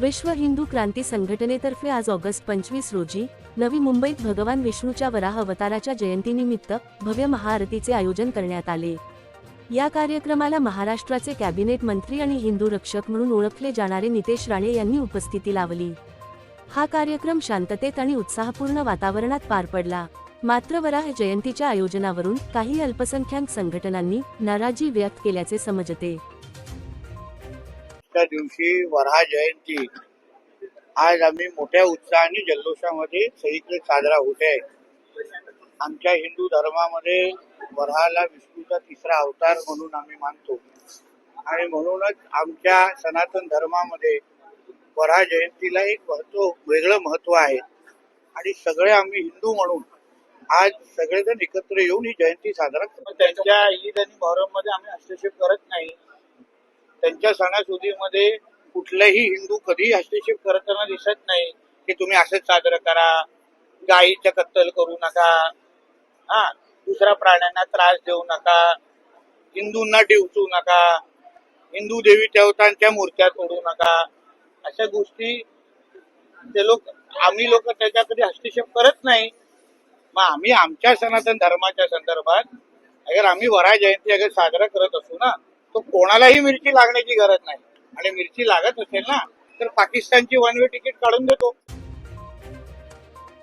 विश्व हिंदू क्रांती संघटनेतर्फे आज ऑगस्ट पंचवीस रोजी नवी मुंबईत भगवान विष्णूच्या वराह अवताराच्या जयंतीनिमित्त भव्य महाआरतीचे आयोजन करण्यात आले. या कार्यक्रमाला महाराष्ट्राचे कॅबिनेट मंत्री आणि हिंदू रक्षक म्हणून ओळखले जाणारे नितेश राणे यांनी उपस्थिती लावली. हा कार्यक्रम शांततेत आणि उत्साहपूर्ण वातावरणात पार पडला. मात्र वराह जयंतीच्या आयोजनावरून काही अल्पसंख्याक संघटनांनी नाराजी व्यक्त केल्याचे समजते. आजच्या दिवशी वरहा जयंती. आज आम्ही मोठ्या उत्साहाने जल्लोषामध्ये सगळीकडे साजरा होत आहे. आमच्या हिंदू धर्मामध्ये वरहाला विष्णूचा तिसरा अवतार म्हणून आम्ही मानतो. आणि म्हणूनच आमच्या सनातन धर्मामध्ये वरहा जयंतीला एक महत्त्व वेगळं महत्त्व आहे. आणि सगळे आम्ही हिंदू म्हणून आज सगळेजण एकत्र येऊन ही जयंती साजरा करतो. त्यांच्या ईद आणि मोहरममध्ये आम्ही हस्तक्षेप करत नाही. त्यांच्या सणासुदीमध्ये कुठलेही हिंदू कधीही हस्तक्षेप करताना दिसत नाही की तुम्ही असंच साजरं करा गायीचं कत्तल करू नका हा दुसऱ्या प्राण्यांना त्रास देऊ नका हिंदूंना डिवचू नका हिंदू देवी देवतांच्या मूर्त्या तोडू नका अशा गोष्टी ते लोक आम्ही लोक त्याच्या कधी हस्तक्षेप करत नाही. मग आम्ही आमच्या सनातन धर्माच्या संदर्भात अगर आम्ही वरा जयंती अगर साजरा करत असू ना तो कोणालाही मिरची लागण्याची गरज नाही. आणि मिरची लागत असेल ना तर पाकिस्तानची वन वे तिकीट काढून देतो.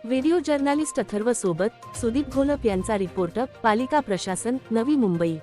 व्हिडिओ जर्नालिस्ट अथर्व सोबत सुदीप घोलप यांचा रिपोर्ट पालिका प्रशासन नवी मुंबई.